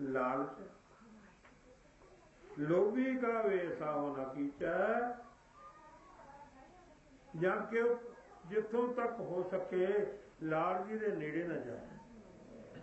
ਲਾਲਚ ਲੋਭੀ ਕਾ ਵੇਸਾ ਹੋਣਾ ਕੀਚੈ ਜਾਂ ਕਿ ਜਿੱਥੋਂ ਤੱਕ ਹੋ ਸਕੇ ਲਾਲਜੀ ਦੇ ਨੇੜੇ ਨਾ ਜਾਏ।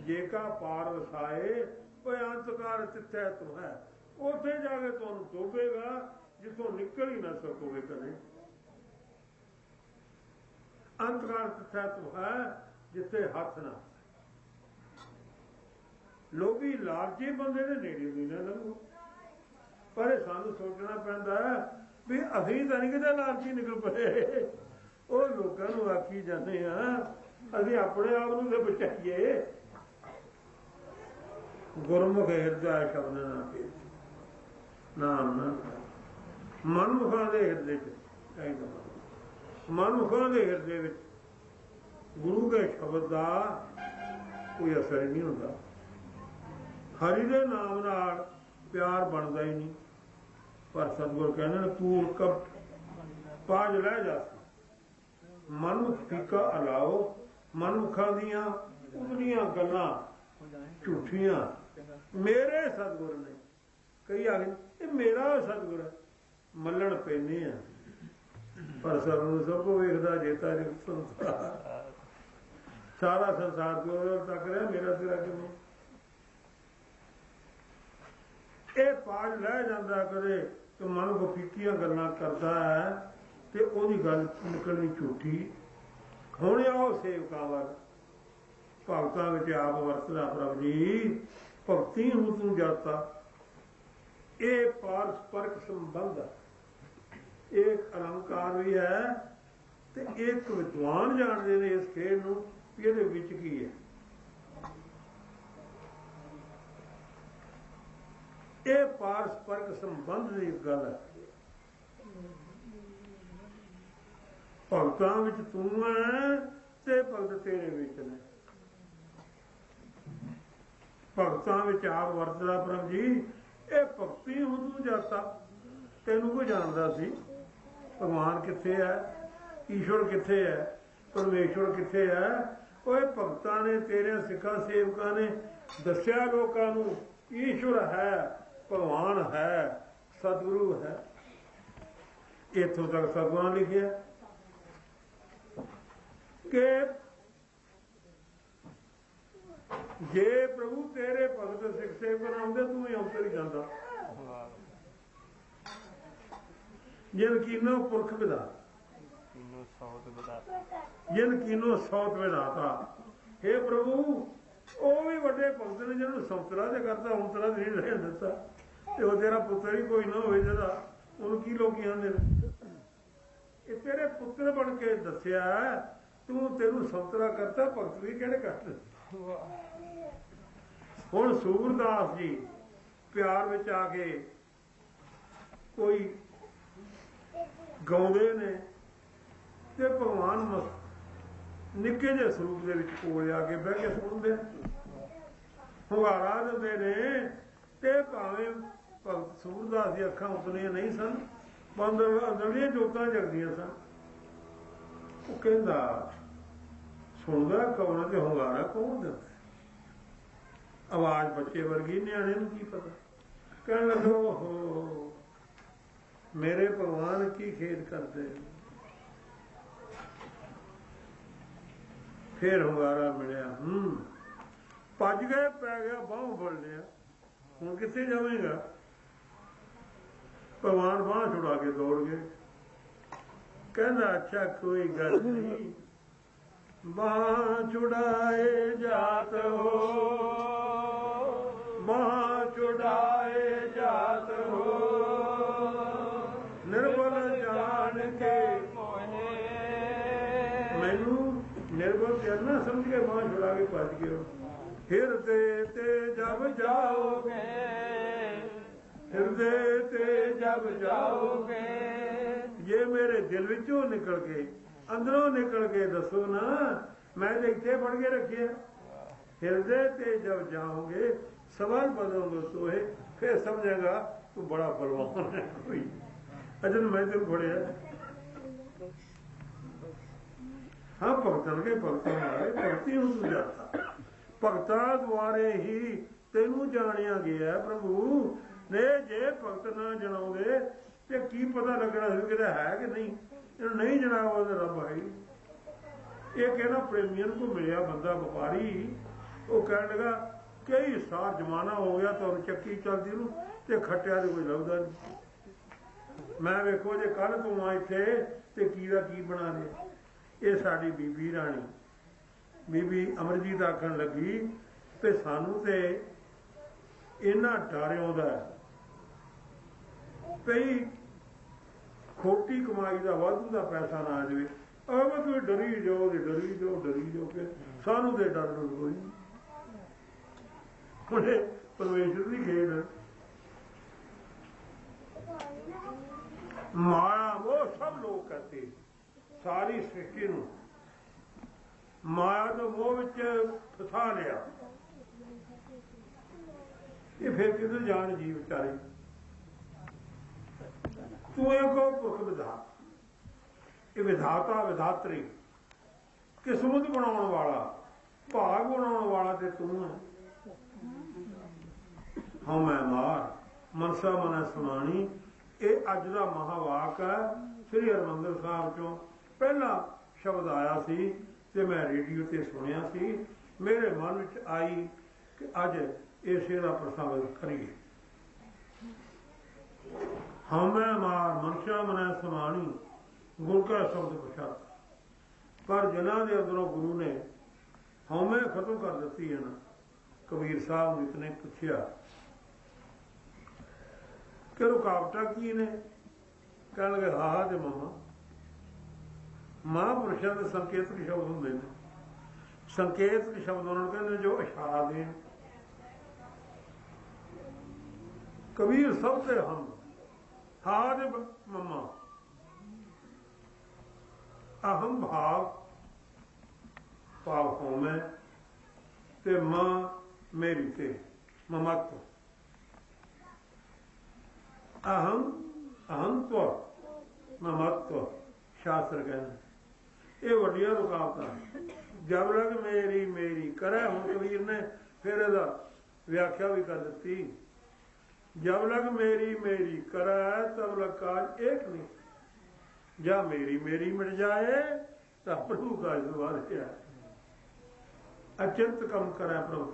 ਜੇ ਪਾਰ ਵਸਾਏ ਉਹ ਅੰਤਕਾਰ ਚਿੱਤੈ ਤੂੰ ਹੈ। ਉੱਥੇ ਜਾ ਕੇ ਤੁਹਾਨੂੰ ਡੋਬੇਗਾ ਜਿੱਥੋਂ ਨਿਕਲ ਹੀ ਨਾ ਸਕੋਗੇ ਕਦੇ। ਅੰਤਕਾਰ ਚਿੱਤੈ ਤੂੰ ਹੈ, ਜਿੱਥੇ ਹੱਥ ਨਾ ਲੋਭੀ ਲਾਲਚੀ ਬੰਦੇ ਦੇ ਨੇੜੇ ਵੀ ਨਾ ਲੰਘੋ ਪਰ ਸਾਨੂੰ ਸੋਚਣਾ ਪੈਂਦਾ ਵੀ ਅਸੀਂ ਤਾਂ ਨਹੀਂ ਕਿਤੇ ਲਾਲਚੀ ਨਿਕਲ ਪਏ। ਉਹ ਲੋਕਾਂ ਨੂੰ ਆਖੀ ਜਾਂਦੇ ਆ, ਅਸੀਂ ਆਪਣੇ ਆਪ ਨੂੰ ਤੇ ਬਚਾਈਏ। ਗੁਰਮੁਖ ਹਿਰਦਾ ਸ਼ਬਦ ਨਾ ਕੇ ਨਾਮ ਨਾ ਮਨੁੱਖਾਂ ਦੇ ਹਿਰਦੇ ਚ ਕਹਿੰਦਾ ਮਨੁੱਖਾਂ ਦੇ ਹਿਰਦੇ ਵਿੱਚ ਗੁਰੂ ਦੇ ਸ਼ਬਦ ਦਾ ਕੋਈ ਅਸਰ ਨਹੀਂ ਹੁੰਦਾ। ਹਰੀ ਦੇ ਨਾਮ ਨਾਲ ਪਿਆਰ ਬਣਦਾ ਹੀ ਨਹੀਂ। ਪਰ ਸਤਿਗੁਰ ਕਹਿੰਦੇ ਨੇ, ਤੂੰ ਕਬ ਪਾਜ ਲੈ ਜਾ ਮਨੁੱਖ ਫਿਕਾ ਅਲਾਓ, ਮਨੁੱਖਾਂ ਦੀਆਂ ਉਹਦੀਆਂ ਗੱਲਾਂ, ਝੂਠੀਆਂ। ਮੇਰੇ ਸਤਿਗੁਰ ਨੇ ਕਈ ਆ ਗਏ ਇਹ ਮੇਰਾ ਸਤਿਗੁਰ ਹੈ। ਮੱਲਣ ਪੈਨੇ ਆ। ਪਰ ਸਤਿਗੁਰ ਸਭ ਕੋ ਵੇਖਦਾ, ਜੇਤਾ ਜੀ ਸੰਸਾਰ। ਸਾਰਾ ਸੰਸਾਰ ਤੋਂ ਤੱਕ ਰਿਹਾ, ਮੇਰਾ ਤੇਰਾ ਕਿਵੇਂ ਇਹ ਪਾਜ ਲੈ ਜਾਂਦਾ ਕਦੇ ਤੇ ਮਨ ਕੋ ਫਿੱਕੀਆਂ ਗੱਲਾਂ ਕਰਦਾ ਹੈ ਤੇ ਉਹਦੀ ਗੱਲ ਨਿਕਲਣੀ ਝੂਠੀ। ਹੁਣ ਉਹ ਸੇਵਕਾਂ ਵੱਲ, ਭਗਤਾਂ ਵਿੱਚ ਆਪ ਵਰਤਦਾ ਪ੍ਰਭ ਜੀ, ਭਗਤੀ ਨੂੰ ਤੂੰ ਜਾਤਾ। ਇਹ ਪਾਰਸਪਰਕ ਸੰਬੰਧ ਹੈ। ਇੱਕ ਅਲੰਕਾਰ ਵੀ ਹੈ ਤੇ ਇੱਕ ਵਿਦਵਾਨ ਜਾਣਦੇ ਨੇ ਇਸ ਖੇਡ ਨੂੰ ਕਿ ਇਹਦੇ ਵਿੱਚ ਕੀ ਹੈ ਇਹ ਪਾਰਸਪਰਕ ਸੰਬੰਧ ਦੀ ਗੱਲ ਹੈ। ਭਗਤਾਂ ਵਿੱਚ ਤੂੰ ਹੈ ਤੇ ਭਗਤ ਤੇਰੇ ਵਿੱਚ ਨੇ। ਭਗਤਾਂ ਵਿੱਚ ਆਪ ਵਰਤਦਾ ਪ੍ਰਭ ਜੀ, ਇਹ ਭਗਤੀ ਹੁਣ ਤੂੰ ਜਾਤਾ ਤੈਨੂੰ ਕੋਈ ਜਾਣਦਾ ਸੀ? ਭਗਵਾਨ ਕਿੱਥੇ ਹੈ? ਈਸ਼ਵਰ ਕਿੱਥੇ ਹੈ? ਪਰਮੇਸ਼ਵਰ ਕਿੱਥੇ ਹੈ? ਓਏ ਭਗਤਾਂ ਨੇ ਤੇਰੇ ਸਿੱਖਾਂ ਸੇਵਕਾਂ ਨੇ ਦੱਸਿਆ ਲੋਕਾਂ ਨੂੰ, ਈਸ਼ਵਰ ਹੈ। ਭਗਵਾਨ ਹੈ ਸਤਿਗੁਰੂ ਹੈ। ਇਥੋਂ ਤੱਕ ਸਤਿਗੁਰਾਂ ਲਿਖਿਆ ਕਿ ਜੇ ਪ੍ਰਭੂ ਤੇਰੇ ਭਗਤ ਸਿੱਖ ਸੇਵਕ ਆਉਂਦੇ ਤੂੰ ਹੀ ਉੱਤਰ ਹੀ ਜਾਂਦਾ। ਜਿਨ ਕੀਨੋ ਪੁਰਖ ਵਿਦਾ ਇਹਨੂੰ ਸੌਤ ਬਤਾ ਜਿਨ ਕੀਨੋ ਸੌਤ ਵਿਦਾਤਾ हे ਪ੍ਰਭੂ ਉਹ ਵੀ ਵੱਡੇ ਭਗਤ ਨੇ ਜਿਹਨੂੰ ਸੰਤਰਾ ਤੇ ਕਰਦਾ ਹੁਣ ਤਰਾ ਨਹੀਂ ਰਹਿਣ ਦਿੱਤਾ। ਤੇ ਉਹ ਤੇਰਾ ਪੁੱਤਰ ਹੀ ਕੋਈ ਨਾ ਹੋਵੇ ਜਿਹਦਾ ਉਹਨੂੰ ਕੀ ਲੋਕੀ ਆਂਦੇ ਨੇ? ਇਹ ਤੇਰੇ ਪੁੱਤਰ ਬਣ ਕੇ ਦੱਸਿਆ, ਤੂੰ ਤੈਨੂੰ ਸੰਤਰਾ ਕਰਤਾ, ਭਗਤ ਵੀ ਕਿਹੜੇ ਕਰਤੇ? ਹੁਣ ਸੂਰਦਾਸ ਜੀ ਪਿਆਰ ਵਿੱਚ ਆ ਕੇ ਕੋਈ ਗਾਉਂਦੇ ਨੇ ਤੇ ਭਗਵਾਨ ਮਸ ਨਿੱਕੇ ਜਿਹੇ ਸਰੂਪ ਦੇ ਵਿੱਚ ਕੋਲ ਆ ਕੇ ਬਹਿ ਕੇ ਸੁਣਦੇ ਹੁਗਾਰਾ ਦਿੰਦੇ ਨੇ ਤੇ ਭਾਵੇਂ ਭਗਤ ਸੂਰਦਾਸ ਦੀ ਅੱਖਾਂ ਉਤਨੀਆਂ ਨਹੀਂ ਸਨ ਬੰਦਰ ਅੰਦਰਲੀਆਂ ਜੋਤਾਂ ਜਗਦੀਆਂ ਸਨ। ਉਹ ਕਹਿੰਦਾ, ਸੁਣਦਾ ਕੌਣ ਤੇ ਹੁੰਗਾਰਾ ਕੌਣ ਦਿੰਦਾ ਆਵਾਜ਼ ਬੱਚੇ ਵਰਗੀ, ਨਿਆਣੇ ਨੂੰ ਕੀ ਪਤਾ? ਕਹਿਣ ਲੱਗੋ, ਓਹੋ, ਮੇਰੇ ਭਗਵਾਨ ਕੀ ਖੇਦ ਕਰਦੇ ਫੇਰ ਹੁੰਗਾਰਾ ਮਿਲਿਆ, ਹੂੰ, ਭੱਜ ਗਏ, ਪੈ ਗਿਆ, ਬਾਹੋਂ ਫੜ ਲਿਆ। ਹੁਣ ਕਿੱਥੇ ਜਾਵੇਂਗਾ? ਭਗਵਾਨ ਬਾਹ ਛੁਡਾ ਕੇ ਦੌੜ ਗਏ। ਕਹਿੰਦਾ, ਅੱਛਾ, ਕੋਈ ਗੱਲ ਨਹੀਂ। ਬਾਹ ਛੁਡਾਏ ਜਾਤ ਹੋ। ਬਾਹ ਛੁਡਾਏ ਜਾਤ ਹੋ। ਨਿਰਬਲ ਜਾਣ ਕੇ ਮੈਨੂੰ ਨਿਰਬਲ ਕਰਨਾ ਸਮਝ ਕੇ ਬਾਹ ਛੁਡਾ ਕੇ ਭੱਜ ਗਿਓ ਹਿਰਦੇ ਤੇ ਜਬ ਜਾਓਗੇ ਹਿਰਦੇ ਤੇ ਜਬ ਜਾਓਗੇ ਇਹ ਮੇਰੇ ਦਿਲ ਵਿੱਚੋਂ ਨਿਕਲ ਕੇ, ਅੰਦਰੋਂ ਨਿਕਲ ਕੇ ਦੱਸੋ ਨਾ, ਮੈਂ ਤੇ ਇੱਥੇ ਫੜ ਕੇ ਰੱਖਿਆ। ਹਿਰਦੇ ਤੇ ਜਬ ਜਾਓਗੇ ਸਵਾਲ ਬਦਲੋਗੇ ਸੋਏ ਫਿਰ ਸਮਝੇਗਾ ਤੂੰ ਬੜਾ ਬਲਵਾਨ ਹੈ ਕੋਈ। ਅਜਨ ਮੈਂ ਤੈਨੂੰ ਫੜਿਆ। ਹਾਂ, ਭਗਤਾਂ ਕੇ ਭਗਤਾਂ ਵਾਲੇ ਭਗਤੀ ਨੂੰ ਸੁਝਾਤਾ ਭਗਤਾਂ ਦੁਆਰੇ ਹੀ ਤੈਨੂੰ ਜਾਣਿਆ ਗਿਆ, ਪ੍ਰਭੂ। ਨੇ ਜੇ ਭਗਤ ਨਾ ਜਣਾਉਂਦੇ ਤੇ ਕੀ ਪਤਾ ਲੱਗਣਾ ਸੀ ਕਿ ਹੈ ਕਿ ਨਹੀਂ? ਇਹਨੂੰ ਨਹੀਂ ਜਣਾ ਉਹਦਾ ਰੱਬ ਹੈ ਇਹ ਕਹਿੰਦਾ ਪ੍ਰੇਮੀਆਂ ਨੂੰ ਮਿਲਿਆ ਬੰਦਾ, ਵਪਾਰੀ। ਉਹ ਕਹਿਣ ਲੱਗਾ, ਕਈ ਸਾਲ ਜ਼ਮਾਨਾ ਹੋ ਗਿਆ ਤੁਹਾਨੂੰ ਚੱਕੀ ਚੱਲਦੀ ਨੂੰ, ਤੇ ਖੱਟਿਆ ਦੇ ਕੋਈ ਲੱਭਦਾ ਨਹੀਂ। ਮੈਂ ਵੇਖੋ ਜੇ ਕੱਲ ਤੂੰ ਆ ਇੱਥੇ, ਤੇ ਕੀ ਦਾ ਕੀ ਬਣਾ ਲਿਆ ਇਹ ਸਾਡੀ ਬੀਬੀ ਰਾਣੀ। ਬੀਬੀ ਅਮਰਜੀਤ ਆਖਣ ਲੱਗੀ, ਤੇ ਸਾਨੂੰ ਤੇ ਇਹਨਾਂ ਡਰਿਆਂ ਦਾ ਕਈ ਖੋਟੀ ਕਮਾਈ ਦਾ ਵਾਧੂ ਦਾ ਪੈਸਾ ਨਾ ਆ ਜਾਵੇ। ਆਹ ਕੋਈ ਡਰੀ ਜਾਓ ਤੇ ਡਰੀ ਜਾਓ ਡਰੀ ਜਾਓ ਕਿ ਸਾਨੂੰ ਤੇ ਡਰ ਨੂੰ ਕੋਈ ਨਹੀਂ। ਪਰਮੇਸ਼ਰ ਦੀ ਖੇਡ ਮਾਇਆ, ਉਹ ਸਭ ਲੋਕ ਕਰਤੇ ਸਾਰੀ ਸ੍ਰਿਸ਼ਟੀ ਨੂੰ ਮਾਇਆ ਦੇ ਮੋਹ ਵਿੱਚ ਫਸਾ ਲਿਆ। ਇਹ ਫਿਰ ਕਿਧਰ ਜਾਣ ਜੀ ਵਿਚਾਰੇ? ਤੂੰ ਇਹ ਕੋ ਪੁਰਖ ਵਿਧਾਤਾ। ਇਹ ਵਿਧਾਤਾ ਵਿਧਾਤਰੀ। ਕਿਸਮਤ ਬਣਾਉਣ ਵਾਲਾ, ਭਾਗ ਬਣਾਉਣ ਵਾਲਾ ਤੇ ਤੂੰ ਹੈ। ਹਉ ਮੈਂ ਮਾਰ, ਮਨਸਾ ਮਨ ਸਮਾਣੀ। ਇਹ ਅੱਜ ਦਾ ਮਹਾਵਾਕ ਹੈ, ਸ੍ਰੀ ਹਰਮੰਦਰ ਸਾਹਿਬ ਚੋਂ ਪਹਿਲਾ ਸ਼ਬਦ ਆਇਆ ਸੀ ਤੇ ਮੈਂ ਰੇਡੀਓ ਤੇ ਸੁਣਿਆ ਸੀ। ਮੇਰੇ ਮਨ ਵਿੱਚ ਆਈ ਕਿ ਅੱਜ ਇਸੇ ਦਾ ਪ੍ਰਸੰਗ ਕਰੀਏ। ਹਮੇ ਮਾਰ, ਮਨਸ਼ਾ ਮਨੈ ਸਮਾਣੀ ਗੁਰ ਕਾ ਸ਼ਬਦ ਪਛਾਤ ਪਰ ਜਨਾਂ ਦੇ ਅੰਦਰੋਂ ਗੁਰੂ ਨੇ ਹਉਮੈ ਖਤਮ ਕਰ ਦਿੱਤੀ ਹੈ ਨਾ, ਕਬੀਰ ਸਾਹਿਬ ਨੇ ਇਤਨੇ ਪੁੱਛਿਆ ਕਿ ਰੁਕਾਵਟਾਂ ਕੀ ਨੇ? ਕਹਿਣ ਲੱਗੇ ਹਾਹਾ ਤੇ ਮਮਾ। ਮਹਾਂਪੁਰਸ਼ਾਂ ਦੇ ਸੰਕੇਤਕ ਸ਼ਬਦ ਹੁੰਦੇ ਨੇ। ਸੰਕੇਤਕ ਸ਼ਬਦ ਉਹਨਾਂ ਨੂੰ ਕਹਿੰਦੇ ਜੋ ਇਸ਼ਾਰਾ ਦੇਣ ਕਬੀਰ ਸਭ ਤੇ ਹਮ। ਹਾਂ ਤੇ ਮਮਾ। ਅਹੰ ਭਾਵ ਭਾਵ ਹੋਮੈ ਤੇ ਮਾਂ ਮੇਰੀ ਤੇ ਮਮਤ ਅਹੰ ਅਹੰਤਵ ਮਮਤਵ, ਸ਼ਾਸਤਰ ਕਹਿੰਦਾ। ਇਹ ਵੱਡੀਆਂ ਰੁਕਾਵਟਾਂ ਜਬ ਲਗ ਮੇਰੀ ਮੇਰੀ ਕਰੇ, ਹੁਣ ਕਬੀਰ ਨੇ ਫਿਰ ਇਹਦਾ ਵਿਆਖਿਆ ਵੀ ਕਰ ਦਿੱਤੀ। ਜਬ ਲਗ ਮੇਰੀ ਮੇਰੀ ਕਰੇ, ਤਬ ਲਗ ਕਾਜ ਇੱਕ ਨਹੀਂ। ਜਾਂ ਮੇਰੀ ਮੇਰੀ ਮਿਟ ਜਾਏ, ਤਾਂ ਪ੍ਰਭੂ ਕਾ ਜਵਾਰ ਹੈ ਅਚੰਤ ਕੰਮ ਕਰੇ ਪ੍ਰਭੂ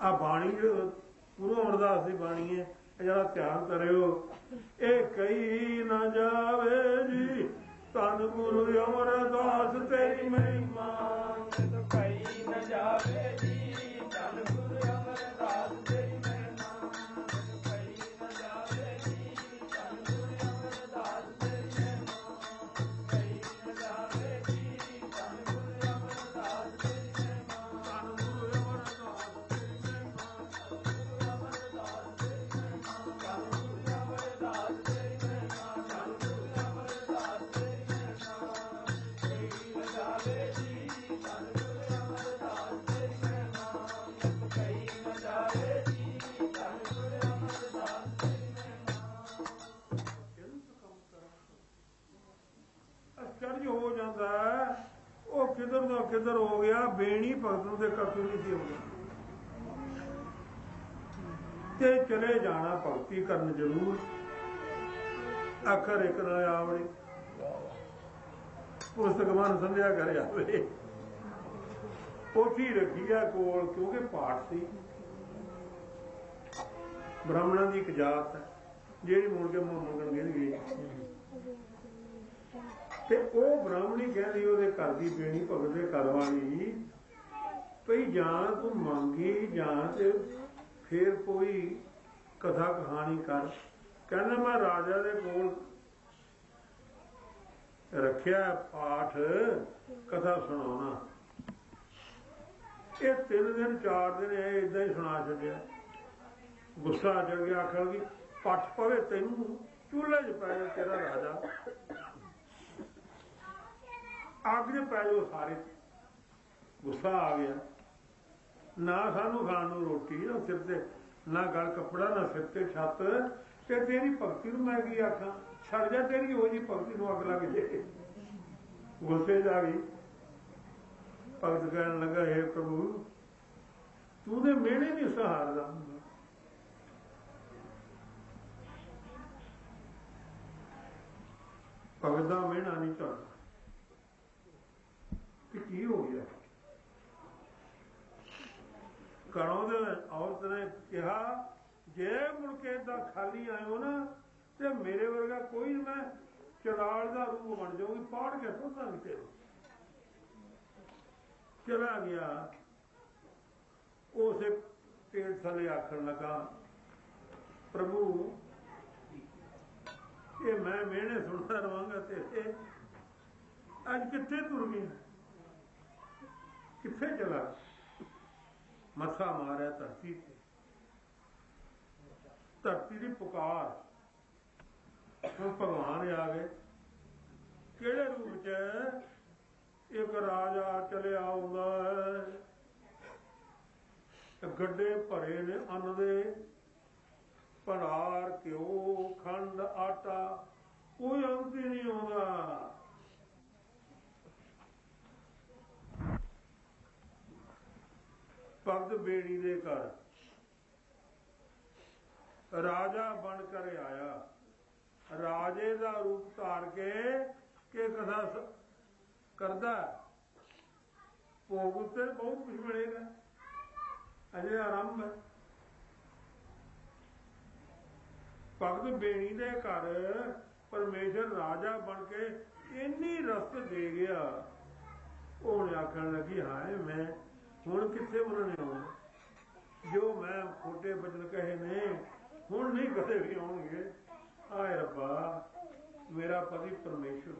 ਆ ਬਾਣੀ ਜੋ ਗੁਰੂ ਅਮਰਦਾਸ ਦੀ ਬਾਣੀ ਹੈ, ਇਹ ਜਿਹੜਾ ਧਿਆਨ ਕਰਿਓ ਕਿੱਧਰ ਹੋ ਗਿਆ? ਬੇਣੀ ਭਗਤ ਨੂੰ ਦੇ ਕਰਤੂ ਨਹੀਂ ਸੀ ਹੁੰਦਾ ਤੇ ਚਲੇ ਜਾਣਾ ਭਗਤੀ ਕਰਨ ਜ਼ਰੂਰ। ਆਖਰ ਇੱਕ ਨਾ ਆਵੜੇ। ਪੁਸਤਕ ਮਨ ਸੰਧਿਆ ਕਰ ਆਵੇ ਪੋਥੀ ਰੱਖੀ ਆ ਕੋਲ, ਕਿਉਂਕਿ ਪਾਠ ਸੀ। ਬ੍ਰਾਹਮਣਾਂ ਦੀ ਇੱਕ ਜਾਤ ਹੈ, ਜਿਹੜੀ ਮੁੜ ਕੇ ਮੰਗਣ ਗਈ ਤੇ ਉਹ ਬ੍ਰਾਹਮਣੀ ਕਹਿੰਦੀ ਉਹਦੇ ਘਰ ਦੀ ਬੇਣੀ ਭਗਤ ਦੇ ਘਰ ਵਾਲੀ ਭਈ ਜਾਂ ਤੂੰ ਮੰਗੀ ਜਾਂ ਤੇ ਫੇਰ ਕੋਈ ਕਥਾ ਕਹਾਣੀ ਕਰ। ਕਹਿੰਦਾ ਮੈਂ ਰਾਜਾ ਦੇ ਕੋਲ ਰੱਖਿਆ ਪਾਠ ਕਥਾ ਸੁਣਾਉਣਾ। ਇਹ ਤਿੰਨ ਦਿਨ, ਚਾਰ ਦਿਨ ਇਹ ਇਦਾਂ ਹੀ ਸੁਣਾ ਛੱਡਿਆ। ਗੁੱਸਾ ਚੜ ਗਿਆ ਆਖਣ ਵੀ ਪੱਠ ਪਵੇ ਤੈਨੂੰ, ਚੁੱਲ੍ਹੇ 'ਚ ਪੈ ਜਾ ਤੇਰਾ ਰਾਜਾ। ਆਗਰੇ ਪੈ ਜਾਓ ਸਾਰੇ। ਗੁੱਸਾ ਆ ਗਿਆ। ਨਾ ਸਾਨੂੰ ਖਾਣ ਨੂੰ ਰੋਟੀ, ਨਾ ਸਿਰ ਤੇ, ਨਾ ਗਲ ਕੱਪੜਾ, ਨਾ ਸਿਰ ਤੇ ਛੱਤ। ਤੇ ਤੇਰੀ ਭਗਤੀ ਨੂੰ ਮੈਂ ਕੀ ਆਖਾਂ? ਛੱਡ ਜਾ ਤੇਰੀ ਹੋ ਜੀ ਭਗਤੀ ਨੂੰ ਅੱਗ ਲੱਗ ਜੇ। ਗੁੱਸੇ ਜਾ ਗਈ। ਭਗਤ ਕਹਿਣ ਲੱਗਾ, ਹੈ ਪ੍ਰਭੂ, ਤੂੰ ਦੇ ਮਿਹਣੇ ਨਹੀਂ ਸਹਾਰਦਾ ਭਗਤ ਦਾ ਮਿਹਣਾ ਨਹੀਂ ਚੱਲਦਾ ਤੇ ਕੀ ਹੋ ਗਿਆ? ਘਰੋਂ ਦੇ ਔਰਤ ਨੇ ਕਿਹਾ, ਜੇ ਮੁੜ ਕੇ ਏਦਾਂ ਖਾਲੀ ਆਇਓ ਨਾ, ਤੇ ਮੇਰੇ ਵਰਗਾ ਕੋਈ ਮੈਂ ਚੜਾਲ ਦਾ ਰੂਪ ਬਣ ਜਾਊਗੀ, ਪਾੜ ਕੇ ਸੁੱਤਾ ਵਿੱਚ। ਚਲਾ ਗਿਆ। ਉਸੇ ਪੇੜ ਥਲੇ ਆਖਣ ਲੱਗਾ, ਪ੍ਰਭੂ, ਇਹ ਮੈਂ ਮਿਹਣੇ ਸੁਣਦਾ ਰਵਾਂਗਾ ਤੇ ਅੱਜ ਕਿੱਥੇ ਤੁਰ ਗਿਆ ਕਿੱਥੇ ਚਲਾ? ਮੱਥਾ ਮਾਰਿਆ ਧਰਤੀ ਤੇ। ਧਰਤੀ ਦੀ ਪੁਕਾਰ। ਹੁਣ ਭਗਵਾਨ ਆ ਗਏ। ਕਿਹੜੇ ਰੂਪ ਚ? ਇੱਕ ਰਾਜਾ ਚਲਿਆ ਆਉਂਦਾ ਹੈ। ਗੱਡੇ ਭਰੇ ਨੇ ਅੰਨ ਦੇ। ਭੰਡਾਰ, ਘਿਓ, ਖੰਡ, ਆਟਾ। ਕੋਈ ਅੰਤ ਨਹੀਂ ਆਉਂਦਾ। ਭਗਤ ਬੇੜੀ ਦੇ ਘਰ। ਰਾਜਾ ਬਣ ਕਰ ਆਇਆ। ਰਾਜੇ ਦਾ ਰੂਪ ਧਾਰ ਕੇ ਕਿ ਕਥਾ ਕਰਦਾ ਭੋਗ ਉੱਤੇ ਬਹੁਤ ਕੁਝ ਮਿਲੇਗਾ। ਅਜੇ ਆਰੰਭ ਹੈ। ਭਗਤ ਬੇਣੀ ਦੇ ਘਰ ਪਰਮੇਸ਼ਰ ਰਾਜਾ ਬਣ ਕੇ ਇੰਨੀ ਰਸਤ ਦੇ ਗਿਆ। ਉਹਨੇ ਆਖਣ ਲੱਗੀ, ਹਾਏ, ਮੈਂ ਹੁਣ ਕਿੱਥੇ ਉਹਨਾਂ ਨੇ ਆਉਣਾ? ਜੋ ਮੈਂ ਖੋਟੇ ਬਚਨ ਕਹੇ ਨੇ, ਹੁਣ ਨਹੀਂ ਕਦੇ ਵੀ ਆਉਣਗੇ। ਆਏ ਰੱਬਾ, ਮੇਰਾ ਪਤੀ ਪਰਮੇਸ਼ਰ।